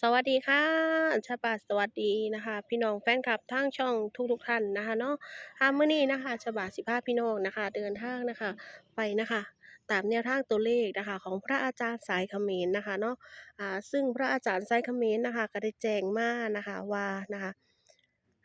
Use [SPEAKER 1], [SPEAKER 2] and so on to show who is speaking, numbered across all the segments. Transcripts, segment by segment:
[SPEAKER 1] สวัสดีค่ะชาปาสวัสดีนะคะ พี่น้องแฟนคลับทั้งช่องทุกๆท่านนะคะเนาะค่ะมื้อนี้นะคะชาบาสิพาพี่น้องนะคะ เดินทางนะคะ ไปนะคะ ตามแนวทางตัวเลขนะคะ ของพระอาจารย์สายเขมรนะคะเนาะอ่าซึ่งพระอาจารย์สายเขมรนะคะ ก็ได้แจ้งมานะคะว่านะคะ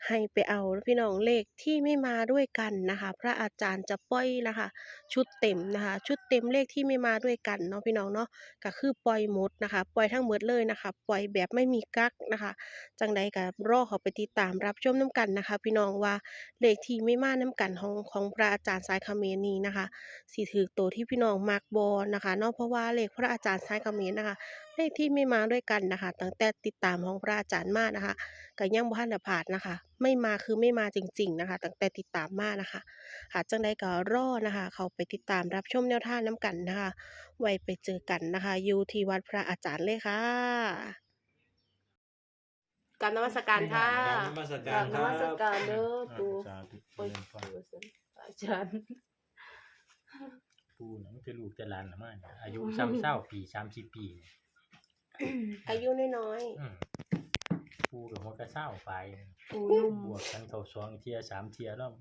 [SPEAKER 1] ให้ไปเอาพี่น้องเลขที่ไม่มาด้วยกันนะคะ พระอาจารย์จะปล่อยนะคะ ชุดเต็มนะคะ ชุดเต็มเลขที่ไม่มาด้วยกันเนาะพี่น้องเนาะก็คือปล่อยหมดนะคะ ปล่อยทั้งหมดเลยนะคะ ปล่อยแบบไม่มีกักนะคะ จังใดก็รอเขาไปติดตามรับชมน้ำกันนะคะ พี่น้องว่าเลขที่ไม่มาน้ำกันของของพระอาจารย์สายคาเขมรนี้นะคะสีถือตัวที่พี่น้องมักบอนะคะเนาะเพราะว่าเลขพระอาจารย์สายคาเขมรนะคะ เลขที่ไม่มาด้วยกันนะคะ ตั้งแต่ติดตามของพระอาจารย์มานะคะก็ยังบ่ทันได้ผ่านนะคะ ไม่มาคือไม่มาจริง ๆ นะคะ ตั้งแต่ติดตามมานะคะหากจังใดก็รอนะคะ เขาไปติดตามรับชมแนวทางน้ำกันนะคะ ไว้ไปเจอกันนะคะอยู่ที่วัดพระอาจารย์เลยค่ะการนมัสการค่ะ
[SPEAKER 2] กราบนมัส
[SPEAKER 3] ก
[SPEAKER 2] การ
[SPEAKER 3] ราบน
[SPEAKER 2] ครั
[SPEAKER 3] มัส
[SPEAKER 2] บ
[SPEAKER 3] การเด้อ
[SPEAKER 2] อ่า
[SPEAKER 3] ปู
[SPEAKER 2] สาธุ
[SPEAKER 3] โอ้ย
[SPEAKER 2] เจริญพร
[SPEAKER 3] อาจารย์
[SPEAKER 2] ปู่หนังคือลูกจะหลานนะมันอายุซ้ำเศร้าปีสามสิบปีเนี่ย
[SPEAKER 1] อายุน้อย
[SPEAKER 2] อืมปู่กับหัวกระเศร้าไป
[SPEAKER 3] ปูนุ่ม
[SPEAKER 2] บวกกันเขาสองเทียสามเทียแล้ว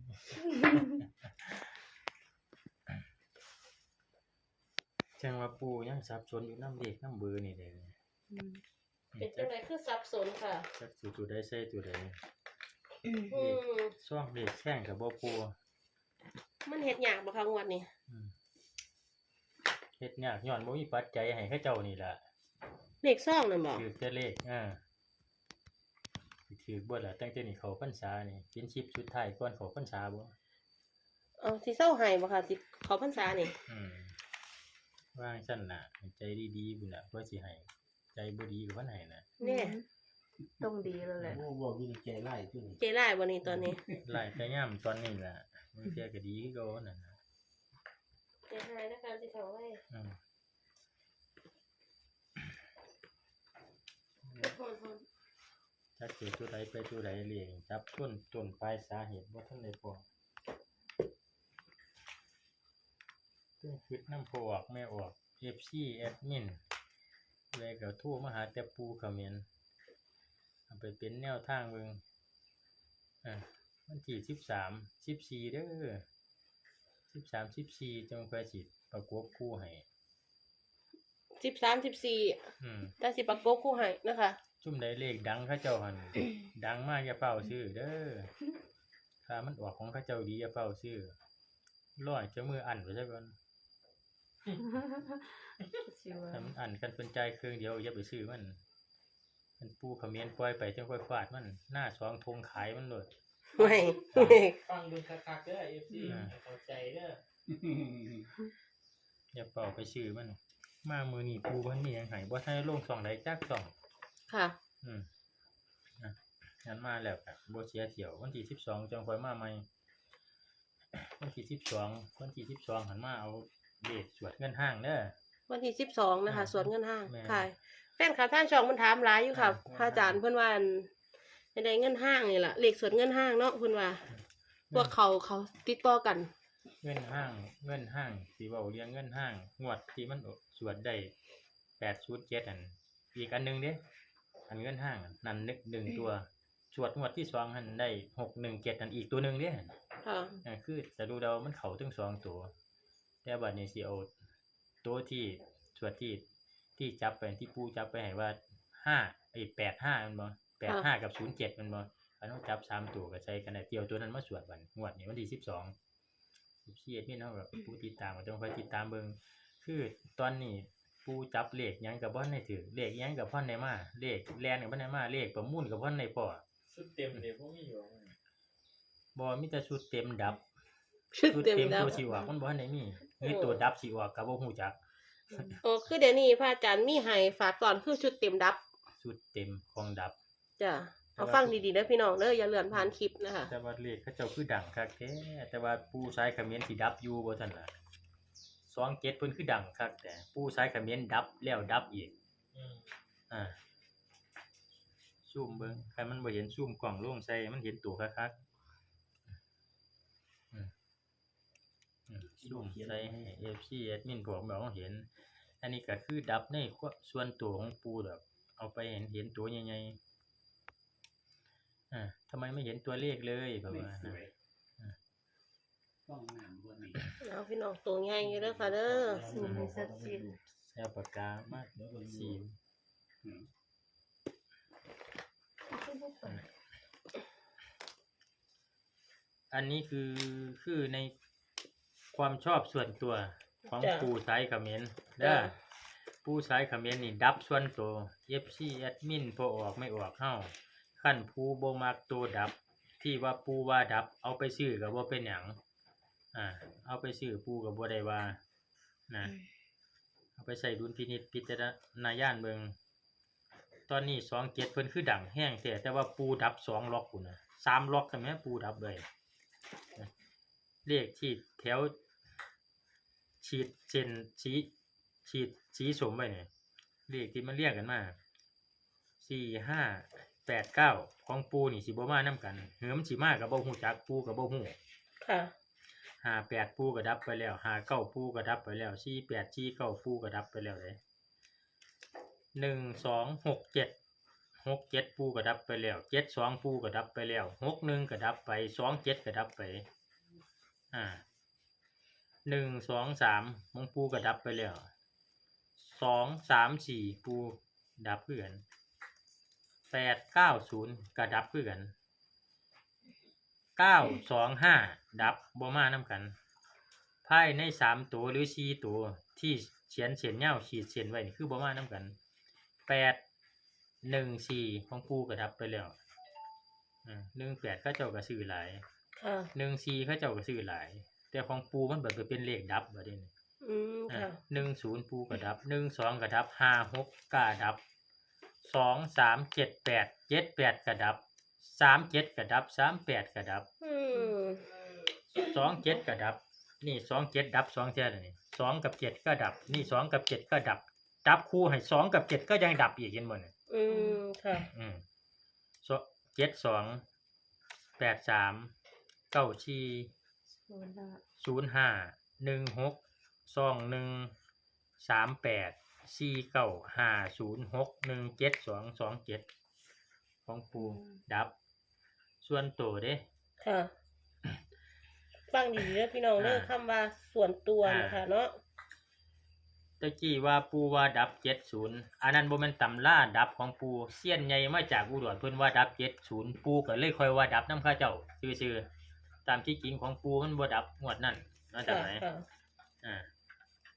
[SPEAKER 2] จังว่าปู่ยังสับสนอยู่น้ำเด็กน้ำเบอร์นี่เลย
[SPEAKER 3] อืม
[SPEAKER 1] ๆเป็นจังไดคือสับสนค่ะ
[SPEAKER 2] จักสิตัวใดใส่ตัวใด
[SPEAKER 1] อืม
[SPEAKER 2] ซ่องเด็กแข้งกับบ่ปู่
[SPEAKER 1] มันเฮ็ดยากบ่คะงวดนี้
[SPEAKER 2] อืมเฮ็ดยากย้อนบ่มีปัจจัยให้เขาเจ้านี่ล่ะ
[SPEAKER 1] เลขซ่องนั่นบ่
[SPEAKER 2] ถือแต่เลขอ่าถือบ่ล่ะตั้งแต่นี่เขาพรรษานี่เป็นชิปชุดไทายก่อนเขาพรรษาบ่
[SPEAKER 1] เอาสิเศร้าให้บ่ค่ะสิขอพรรษานี่
[SPEAKER 2] อืมว่างซั่นน่ะให้ใจดีๆบุญน่ะเพื่อสิให้ใจบ่ดีก็บ่ให้น่ะ
[SPEAKER 1] แน่
[SPEAKER 3] ต้องดีแล้วแหละ
[SPEAKER 4] โอ้บอกวิธีใจไล่ขึ้น
[SPEAKER 1] เจร้ายบ่นี่ตอนนี้
[SPEAKER 2] ไล่แต่ยามตอนนี้ล่ะมันเที่ยก็ดีคือเก่านั่นน่ะ
[SPEAKER 1] เจร้ายนะคะสิเขาไว้
[SPEAKER 2] อืม จักสิตัวใดไปตัวใดเลียงจับต้นต้นปลายสาเหตุบ่ทันได้พอต้องคิดน้ำพอออกแม่ออก FC แอดมินเลยก็โทรมหาแต่ปูเขมรเอาไปเป็นแนวทางเบิ่งอะวันที่สิบสามสิบสี่เด้อสิบสามสิบสี่จงไปสิประกวบคู่ให้
[SPEAKER 1] สิบสามสิบสี่
[SPEAKER 2] อืม
[SPEAKER 1] แต่สิประกบคู่ให้นะคะ
[SPEAKER 2] จุ่มใดเลขดังเข้าเจ้าหัน ดังมากอย่าเฝ้าซื้อเด้อถ้ามันออกของเข้าเจ้าดีอย่าเฝ้าซื้อร้อยเจ้ามืออันไว้ซะก่อน
[SPEAKER 3] ชิว
[SPEAKER 2] ถ้ามันอันกันเป็นใจเครื่องเดียวอย่าไปซื้อมัน มันปูเขมรปล่อยไปจังค่อยฟาดมัน หน้าสองทงขายมันโลด
[SPEAKER 1] ไม่
[SPEAKER 4] ฟังดูคักๆเด้อเอฟซี
[SPEAKER 2] อ่า
[SPEAKER 4] เข้าใจเด้อ
[SPEAKER 2] อย่าเป่าไปชื่อมัน มามือนี่ปูมันมีหยังไห้บ่ทันได้ลงสองใดจักสอง
[SPEAKER 1] ค่ะ
[SPEAKER 2] อืมอะงั้นมาแล้วก็บ่เสียเที่ยววันที่สิบสองจังค่อยมาใหม่ วันที่สิบสองวันที่สิบสองหันมาเอาเดทสวดเงินห้างเด้อ
[SPEAKER 1] วันที่สิบสองนะคะ
[SPEAKER 2] อ่า
[SPEAKER 1] สวนเงินห้าง
[SPEAKER 2] แม่
[SPEAKER 1] ค่ะแฟนคลับท่านช่องมันถามหลายอยู่ค่ะ
[SPEAKER 2] อ่า
[SPEAKER 1] พระอาจารย์เพิ่นว่าอันจะได้เงินห้างนี่ล่ะเลขสวนเงินห้างเนาะเพิ่นว่า พวกเขาเขาติดต่อกัน
[SPEAKER 2] เงินห้าง เงินห้างสิเว้าเรียงเงินห้าง งวดที่มันสวดได้แปดชุดเจ็ดอัน อีกอันหนึงเด้อันเงินห้างอันนั่นนึกหนึ่งตัวสวดงวดที่สองหันได้หกหนึ่งเจ็ดอันอีกตัวหนึ่งเด้
[SPEAKER 1] ค่ะ
[SPEAKER 2] อ่าคือจะดูเดามันเขาถึงสองตัว แต่บัดนี้สิเอาตัวที่ส่วนที่ที่จับไปที่ปูจับไปให้ว่าห้าไอ้แปดห้ามันบ่แปดห้ากับศูนย์เจ็ดมันบ่อันต้องจับสามตัวก็ใช้กันได้เตียวตัวนั้นมาสวดวันงวดนี้วันที่สิบสอง สิบสี่นี่เนาะแบบปูติดตามก็ต้องคอยติดตามเบิ่งคือตอนนี้ปูจับเลขหยังกับบ่ในถือเลขหยังกับพ่อนในมาเลขแลนกับพ่อนในมาเลขประมูลกับพ่อนในพอ
[SPEAKER 4] สุดเต็มเลยพวกนี้อยู่
[SPEAKER 2] บ่มีแต่ชุดเต็มดับ
[SPEAKER 1] ชุด
[SPEAKER 2] ชุด
[SPEAKER 1] เต็ม
[SPEAKER 2] เต็ม
[SPEAKER 1] แล้ว
[SPEAKER 2] ตัวสิออกมันบ่ทันได้มีเฮ้ยตัวดับสิออกก็บ่ฮู้จัก
[SPEAKER 1] โอ้คือเดี๋ยวนี้พระอาจารย์มีให้ฝากตอนคือชุดเต็มดับ
[SPEAKER 2] ชุดเต็มของดับ
[SPEAKER 1] จ้ะ เอาฟังดีๆนะพี่น้องเด้ออย่าเลื่อนผ่านคลิปนะคะ
[SPEAKER 2] แต่ว่าเลขเขาเจ้าคือดังคักแท้แต่ว่าผู้ใช้คอมเขมนต์สิดับอยู่บ่ซั่นล่ะ27เพิ่นคือดังคักแต่ผู้ใช้คอมเขมนต์ดับแล้วดับอีก
[SPEAKER 4] อืม
[SPEAKER 2] อ่าซูมเบิ่งใครมันบ่เห็นซูมกล้องลงใส่มันเห็นตัวคักๆอืมอืมซูมใส่ให้ FC แอดมินผมแบบว่าเห็น อันนี้ก็คือดับในส่วนตัวของปูแบบเอาไปเห็นเห็นตัวใหญ่ๆ อ่าทำไมไม่เห็นตัวเลขเลยแบบว่านะ
[SPEAKER 4] ต้องน้ำวันนี้
[SPEAKER 1] เอาพี่น้องตัวใหญ่อยู่เด้อค่ะเด้อ
[SPEAKER 3] สูตรให้ชัดเจน
[SPEAKER 2] แซวปากกามากสีมอันนี้คือคือในความชอบส่วนตัวของ
[SPEAKER 1] จ้ะ
[SPEAKER 2] ปูสายเขมร
[SPEAKER 1] จ้ะ
[SPEAKER 2] เด้อปูสายเขมรนี่ดับส่วนตัว FC แอดมินพอออกไม่ออกเฮา ขั้นผู้บ่มักตัวดับ ที่ว่าปูว่าดับ เอาไปซื้อก็บ่เป็นหยังอ่า เอาไปซื้อปูก็บ่ได้ว่านะเอาไปใส่ดุลพินิจพิจารณาญาณเบิงตอนนี้2เจ็ดเพิ่นคือดังแห้งแต่แต่ว่าปูดับสองล็อกพุ่นน่ะสามล็อกใช่ไหมปูดับเลยเลขที่แถวฉีดเส้นชี้ฉีดชี้สมไปเนี่ยเลขที่มันเรียกกันมาสี่ห้า แปดเก้าของปูนี่สิบ่มานํกันเหือมสิมากับบ่ฮู้จักปูกับบ่ฮู้
[SPEAKER 1] ค่ะ
[SPEAKER 2] ห้าแปดปูก็ดับไปแล้วห้าเก้าปูก็ดับไปแล้วสี่แปดสี่เก้าปูก็ดับไปแล้วเลยหนึ่งสองหกเจ็ดหกเจ็ดปูก็ดับไปแล้วเจ็ดสองปูก็ดับไปแล้วหกหนึ่งก็ดับไปสองเจ็ดก็ดับไป อ่าหนึ่งสองสามมงปูก็ดับไปแล้วสองสามสี่ปูดับเพื่อน แปดเก้าศูนย์ก็ดับเพื่อนเก้าสองห้าดับบ่มาน้ำกันภายในสามตัวหรือสี่ตัวที่เขียนเสียนเงาขีดเสียนไว้นี่คือบ่มาน้ำกันแปดหนึ่งสี่ของปูก็ดับไปแล้วอ่าหนึ่งแปดก็เจ้าก็ซื้อหลาย
[SPEAKER 1] ค่ะ
[SPEAKER 2] หนึ่งซีเขาเจ้าก็ซื้อหลาย แต่ของปูมันแบบเป็นเลขดับแบบนี้
[SPEAKER 1] อืมค่ะ
[SPEAKER 2] หนึ่งศูนย์ปูกระดับหนึ่งสองกระดับห้าหกกระดับ สองสามเจ็ดแปดเจ็ดแปดกระดับสามเจ็ดกระดับสามแปดกระดับ
[SPEAKER 1] อืม
[SPEAKER 2] สองเจ็ดกระดับ นี่สองเจ็ดดับสองเจ็ดนี่สองกับเจ็ดก็ดับ นี่สองกับเจ็ดก็ดับ ดับคู่ให้สองกับเจ็ดก็ยังดับอีกเห็นบ่เนี่ย
[SPEAKER 1] อืมค่ะ
[SPEAKER 2] อืมสเจ็ดสองแปดสามเก้าชี
[SPEAKER 3] โซนละ
[SPEAKER 2] ศูนย์ห้าหนึ่งหกสองหนึ่งสามแปด สี่เก้าห้าศูนย์หกหนึ่งเจ็ดสองสองเจ็ดของปูดับ ส่วนตัวเด้
[SPEAKER 1] ค่ะ ฟังดีๆเด้อพี่น้องเด้อ
[SPEAKER 2] อ่า
[SPEAKER 1] คำว่าส่วนตัวนะคะเนาะ
[SPEAKER 2] ตะกี้ว่าปูว่าดับเจ็ดศูนย์อันนั้นบ่แม่นตำล่าดับของปูเสี้ยนใหญ่มาจากอุดรเพิ่นว่าดับเจ็ดศูนย์ปูก็เลยค่อยว่าดับน้ำข้าเจ้าซื่อๆตามที่จริงของปูมันบ่ดับงวดนั่นเนาะจาก
[SPEAKER 1] ค่ะ
[SPEAKER 2] ไหน
[SPEAKER 1] ค่ะ
[SPEAKER 2] อ่า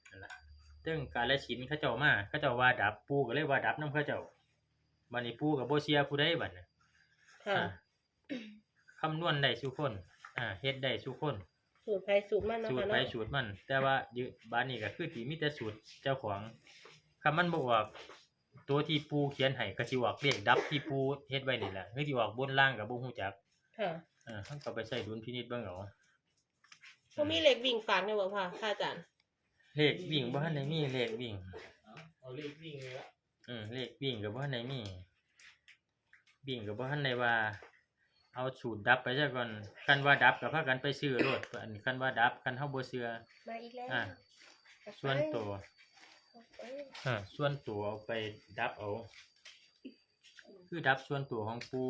[SPEAKER 2] นั่นล่ะ ซึ่งการละชินเขาเจ้ามาเขาเจ้าว่าดับปูก็เลยว่าดับน้ำเขาเจ้าบัดนี้ปูกับโบเชียผู้ใดบัดน่ะ
[SPEAKER 1] ค่ะ
[SPEAKER 2] อ่าคำนวณได้สุคนอ่าเฮ็ดได้สุคน
[SPEAKER 1] สูตรไฟสูตรมันเนาะ
[SPEAKER 2] สูต
[SPEAKER 1] ค่ะ
[SPEAKER 2] รไป
[SPEAKER 1] เนาะ
[SPEAKER 2] สูตรมัน แต่ว่ายึบ้านนี้ก็คือที่มีแต่สูตรเจ้าของคำมันบ่ออกตัวที่ปูเขียนให้ก็สิออกเลขดับที่ปูเฮ็ดไว้นี่แหละคือสิออกบนล่างก็บ่ฮู้จัก
[SPEAKER 1] ค่ะ
[SPEAKER 2] อ่าเฮาก็ไปใช้ดุลพินิจเบิ่งเอา
[SPEAKER 1] บ่มีเหล็กวิ่งฝากเนี่ยบ่ค่ะค่ะอาจารย์
[SPEAKER 2] เลขวิ่งบ่ทันได้มีเลขวิ่ง
[SPEAKER 4] เอาเลขวิ่งเลยละ
[SPEAKER 2] อืมเลขวิ่งกับว่าในมีวิ่งกับว่าในว่า เอาสูตรดับไปซะก่อนคันว่าดับกับพากันไปซื้อรถอันคันว่าดับคันเฮาบ่เชื่อ
[SPEAKER 1] มาอีกแล้ว
[SPEAKER 2] อ่าส่วนตัวอ่าส่วนตัวเอาไปดับเอาคือดับส่วนตัวของปู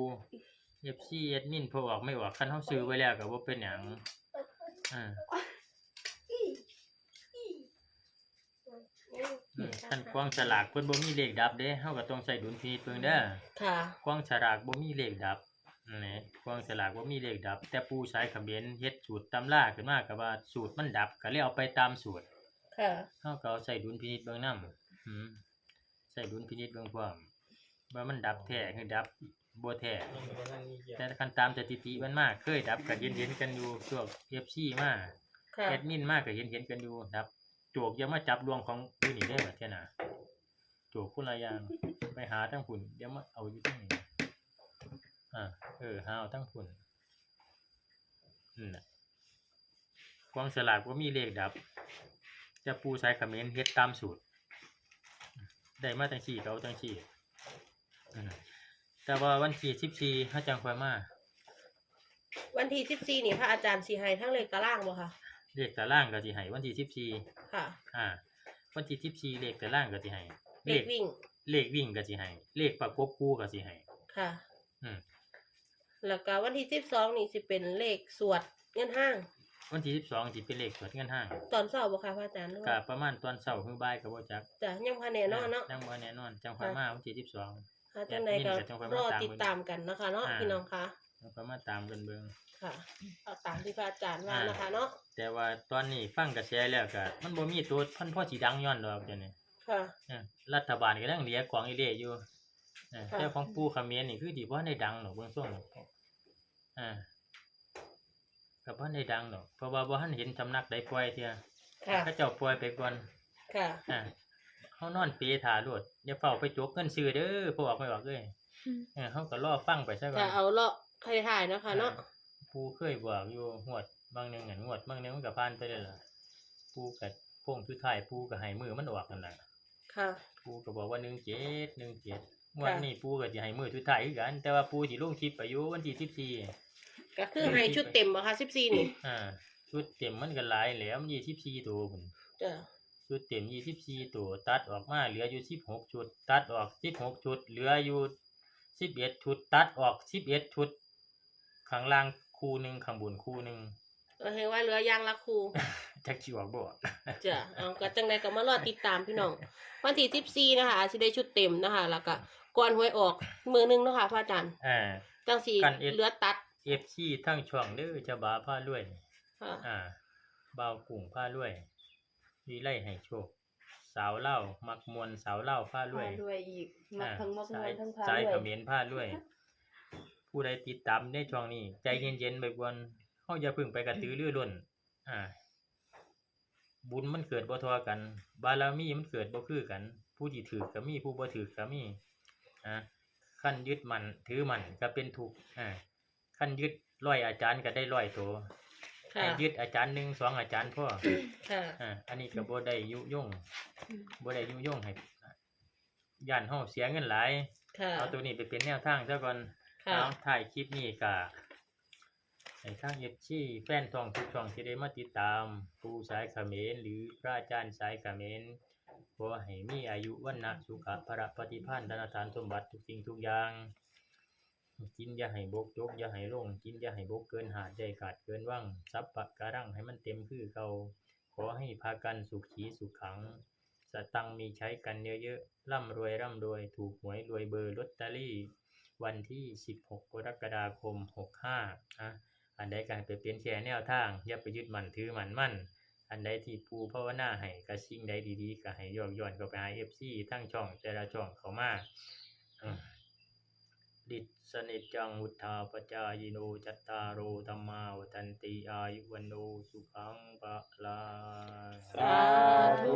[SPEAKER 2] FC แอดมินพอออกไม่ออกคันเฮาซื้อไว้แล้วก็บ่เป็นหยังอ่า อืมคันกองสลากเพิ่นบ่มีเลขดับเด้เฮาก็ต้องใช้ดุลพินิจเบิ่งเด้อ
[SPEAKER 1] ค่ะ
[SPEAKER 2] กวางฉลากบ่มีเลขดับนั่นแหละกวางฉลากบ่มีเลขดับ แต่ปูใช้เขมรเฮ็ดสูตรตำราขึ้นมาก็ว่าสูตรมันดับก็เลยเอาไปตามสูตร
[SPEAKER 1] ค่ะ
[SPEAKER 2] เฮาก็เอาใส่ดุลพินิจเบิ่งนำหืมใส่ดุลพินิจเบิ่งพร้อมว่ามันดับแท้คือดับบ่แท้
[SPEAKER 4] มันก็นั่งนี่เกีย
[SPEAKER 2] แต่คันตามสถิติมันมาเคยดับก็เห็นเห็นๆกันอยู่พวก FC มา
[SPEAKER 1] ค่ะ
[SPEAKER 2] แอดมินมาก็เห็นเห็นๆกันอยู่ดับ โจกย่ามาจับดวงของอยู่นี่ได้อบัดเท่ยน่ะโจกคนละอย่างไปหาทั้งพุ่นเดี๋ยวมาเอาอยู่ที่นี่อ่าเออห้าวตั้งผุนอืมน่ะกวางสลากว่ามีเลขดับ จะปูใช้คอมเมนต์เฮ็ดตามสูตร ได้มาตั้งสี่เขาตั้งสี่อืมแต่ว่าวันที่สิบสี่เขาจังค่อยมา
[SPEAKER 1] วันที่14นี่พระอาจารย์สิให้ทั้งเลขตารางบ่ค่ะ
[SPEAKER 2] เลขตารางก็สิให้วันที่สิบสี่
[SPEAKER 1] ค่ะ
[SPEAKER 2] อ่า วันที่สิบสี่เลขตารางก็สิให้
[SPEAKER 1] เลขวิ่ง
[SPEAKER 2] เลขวิ่งก็สิให้เลขประกบคู่ก็สิให้
[SPEAKER 1] ค่ะ
[SPEAKER 2] อืม
[SPEAKER 1] แล้วก็วันที่สิบสองนี่สิเป็นเลขสวดเงินห้าง
[SPEAKER 2] วันที่12สิเป็นเลขสวดเงินห้าง
[SPEAKER 1] ตอนเช้าบ่ค่ะพระอาจารย์หรือ
[SPEAKER 2] ก็
[SPEAKER 1] ว่า
[SPEAKER 2] ประมาณตอนเช้าถึงบ่ายก็บ่จัก
[SPEAKER 1] จ้ะยังพันแน่นอนเนาะ
[SPEAKER 2] ยังบ่แน่นอนจังค่อยมาวันที่12
[SPEAKER 1] ค่ะจังใดก็
[SPEAKER 2] แอดมินก็จังค่อยมาร
[SPEAKER 1] อ
[SPEAKER 2] ตาม
[SPEAKER 1] ติดตามกันนะคะเนาะ
[SPEAKER 2] อ่า
[SPEAKER 1] พี่น้องคะ
[SPEAKER 2] แล้วก็มาตามกันเบิ่ง
[SPEAKER 1] ค่ะเอาตามที่พระอาจารย์ว่า
[SPEAKER 2] อ่าน
[SPEAKER 1] นะคะเนาะ
[SPEAKER 2] แต่ว่าตอนนี้ฟังกระแสแล้วก็มันบ่มีตัวพันพ่อสิดังย้อนดอกเดี๋ยวนี้
[SPEAKER 1] ค่ะ
[SPEAKER 2] เออรัฐบาลก็ยังเหลือกองอีเล่อยู่เออ
[SPEAKER 1] ค่ะ
[SPEAKER 2] แต่ของปู่เขมรนี่คือสิบ่ได้ดังดอกเบิ่งส่งอ่าก็บ่ได้ดังดอกเพราะว่าบ่ทันเห็นสำนักใดปล่อยเที่ย
[SPEAKER 1] ค่ะ
[SPEAKER 2] เขาเจ้าปล่อยไปก่อน
[SPEAKER 1] ค่ะ
[SPEAKER 2] อ่าเฮานอนเปท่าโลดอย่าเฝ้าไปจกเงินซื้อเด้อพวกออกไม่ออกเอ้ยเออเฮาก็รอฟังไปซะก่อ
[SPEAKER 1] ค่ะ
[SPEAKER 2] น
[SPEAKER 1] เอาเลาะ ใครถ่ายๆนะคะเนาะ
[SPEAKER 2] ปู่เคยบอกอยู่งวดบางหนึงอันงวดบางหนึงมันก็ผ่านไปแล้วล่ะปู่ก็โค้งสุดท้ายปู่ก็ให้มือมันออกนั่นล่ะ
[SPEAKER 1] ค่ะ
[SPEAKER 2] ปูก็บอกว่าหนึ่งเจ็ดหนึ่งเจ็ดวันนี้ปูก็จะให้มือทุดท้ายคือกัน แต่ว่าปูสิลงคลิปอายุวันที่สิบสี่
[SPEAKER 1] ก็คือให้ชุดเต็มบ่คะสิบสี่นี่
[SPEAKER 2] อ่า ชุดเต็มมันก็หลายแหล้วมันยี่สิบสี่ตัวพุ่น
[SPEAKER 1] จ้ะ
[SPEAKER 2] ชุดเต็มยี่สิบสี่ตัวตัดออกมาเหลืออยู่สิบหกชุด ตัดออกสิบหกชุด เหลืออยู่สิบเอ็ดชุด ตัดออกสิบเอ็ดชุด ข้างล่างคู่หนึ่งข้างบนคู่หนึ่ง
[SPEAKER 1] เอาให้ว่าเหลือยางละครู
[SPEAKER 2] จักชิวออกบ่
[SPEAKER 1] จ้ะเอาก็จังใดก็มารอติดตามพี่น้อง วันที่สิบสี่นะคะอาจสิได้ชุดเต็มนะคะ แล้วก็ก่อนหวยออกมือหนึงเนาะค่ะพระอาจารย์
[SPEAKER 2] อ่า
[SPEAKER 1] จังสี
[SPEAKER 2] กันเอ็ด
[SPEAKER 1] เหลือตัด
[SPEAKER 2] เอฟซีทั้งช่องเด้อจะบาผ้ารวย
[SPEAKER 1] ค่ะ
[SPEAKER 2] อ่าบ่าวกุ้งผ้ารวยวิไลให้โชคสาวเล่ามักมวนสาวเล่าผ้ารวย
[SPEAKER 3] พาด้วยอีกมัก
[SPEAKER 2] อ่า
[SPEAKER 3] ทั้งมักม
[SPEAKER 2] สา
[SPEAKER 3] วยนทั้งพา
[SPEAKER 2] สาย
[SPEAKER 3] ด้
[SPEAKER 2] เข
[SPEAKER 3] วย
[SPEAKER 2] มรผ้ารวย ผู้ใดติดตามในช่องนี้ ใจเย็นๆไปบวนเฮาอย่าเพึ่งไปกระตือรือร้นอ่า บุญมันเกิดบ่เทอกัน บารมีมันเกิดบ่คือกัน ผู้ที่ถือก็มีผู้บ่ถือก็มีอ่าขั้นยึดมันถือมันก็เป็นถูกข์อ่าขั้นยึดร้อยอาจารย์ก็ได้ร้อยตัว
[SPEAKER 1] ค่ะ
[SPEAKER 2] ให้ยึดอาจารย์หนึ่งสองอาจารย์พ่อ
[SPEAKER 1] ค่ะ
[SPEAKER 2] อ่าอันนี้ก็บ่ได้ยุยงบ่ได้ยุยงให้ย่านเฮาเสียเงินหลาย
[SPEAKER 1] ค่ะ
[SPEAKER 2] เอาตัวนี้ไปเป็นแนวทางซะก่อน
[SPEAKER 1] ค่ะ
[SPEAKER 2] เอาถ่ายคลิปนี้ก็ให้ทาง FC แฟนทองทุกช่องที่ได้มาติดตามผู้สายเขมรหรือพระอาจารย์สายเขมรขอให้มีอายุวันนะสุขะพระปฏิภาณธนทานสมบัติทุกสิ่งทุกอย่าง กินอย่าให้บกจกอย่าให้ลง กินอย่าให้บกเกินหาดได้ขาดเกินว่างซับปะการังให้มันเต็มคือเก่าขอให้พากันสุขีสุขขังสตังมีใช้กันเยอะๆร่ำรวยร่ำรวย ถูกหวยรวยเบอร์ลอตเตอรี่ วันที่ 16 กรกฎาคม 65อะอันใดก็ให้ไปเป็นแค่แนวทาง อย่าไปยึดมั่นถือมั่นมั่น อันใดที่ปูภาวนาให้ก็สิ่งใดดีๆก็ให้ยอกย้อนเข้าไปหา FC ทั้งช่องแต่ละช่องเข้ามาอืมดิสนิจจังวุธาปจายโนจัตตารโอธรรมาวันติอายุวันโนสุขังปะลา
[SPEAKER 1] สาธุ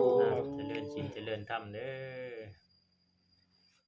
[SPEAKER 2] เจริญสินเจริญธรรมเด้อ